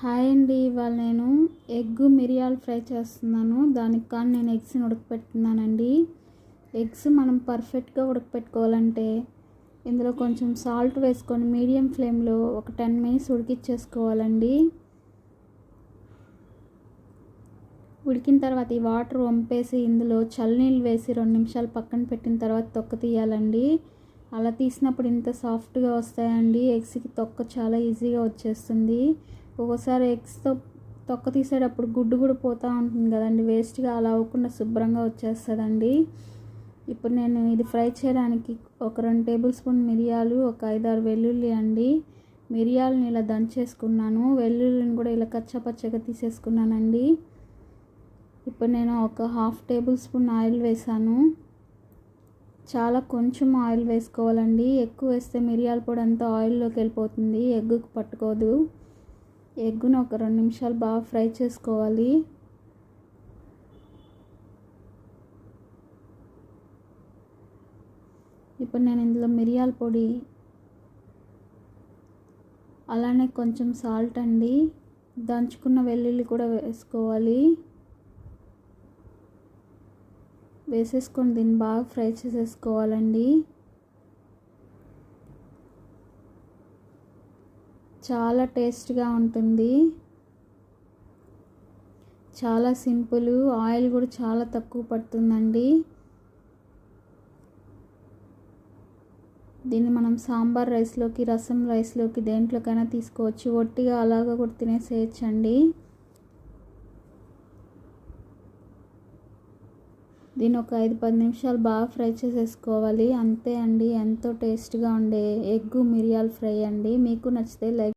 Hi అండి ఇవాళ నేను ఎగ్ మిరియాలు ఫ్రై చేస్తున్నాను. దానికి కానీ నేను ఎగ్స్ని ఉడకపెట్టున్నానండి ఎగ్స్ మనం పర్ఫెక్ట్గా ఉడకపెట్టుకోవాలంటే ఇందులో కొంచెం సాల్ట్ వేసుకొని మీడియం ఫ్లేమ్లో ఒక టెన్ మినిట్స్ ఉడికిచ్చేసుకోవాలండి. ఉడికిన తర్వాత ఈ వాటర్ వంపేసి ఇందులో చల్లనీళ్ళు వేసి రెండు నిమిషాలు పక్కన పెట్టిన తర్వాత తొక్క తీయాలండి. అలా తీసినప్పుడు ఇంత సాఫ్ట్గా వస్తాయండి. ఎగ్స్కి తొక్క చాలా ఈజీగా వచ్చేస్తుంది. ఒకసారి ఎగ్స్తో తొక్క తీసేటప్పుడు గుడ్డు కూడా పోతూ ఉంటుంది కదండి. వేస్ట్గా అలా అవ్వకుండా శుభ్రంగా వచ్చేస్తుందండి. ఇప్పుడు నేను ఇది ఫ్రై చేయడానికి ఒక రెండు టేబుల్ స్పూన్ మిరియాలు ఒక ఐదారు వెల్లుల్లి అండి. మిరియాలను ఇలా దంచేసుకున్నాను. వెల్లుల్లిని కూడా ఇలా కచ్చపచ్చగా తీసేసుకున్నానండి. ఇప్పుడు నేను ఒక హాఫ్ టేబుల్ స్పూన్ ఆయిల్ వేసాను. చాలా కొంచెం ఆయిల్ వేసుకోవాలండి. ఎక్కువ వేస్తే మిరియాల పొడి అంతా ఆయిల్లోకి వెళ్ళిపోతుంది. ఎగ్గుకు పట్టుకోదు. ఎగ్గును ఒక రెండు నిమిషాలు బాగా ఫ్రై చేసుకోవాలి. ఇప్పుడు నేను ఇందులో మిరియాల పొడి అలానే కొంచెం సాల్ట్ అండి. దంచుకున్న వెల్లుల్లి కూడా వేసుకోవాలి. వేసేసుకొని దీన్ని బాగా ఫ్రై చేసేసుకోవాలండి. చాలా టేస్ట్గా ఉంటుంది. చాలా సింపుల్ ఆయిల్ కూడా చాలా తక్కువ పడుతుందండి. దీన్ని మనం సాంబార్ రైస్లోకి రసం రైస్లోకి దేంట్లోకైనా తీసుకోవచ్చు. ఒట్టిగా అలాగా కూడా తినేసేయచ్చండి. దీన్ని ఒక ఐదు పది నిమిషాలు బాగా ఫ్రై చేసేసుకోవాలి. అంతే అండి. ఎంతో టేస్ట్గా ఉండే ఎగ్గు మిరియాల ఫ్రై అండి. మీకు నచ్చితే లైక్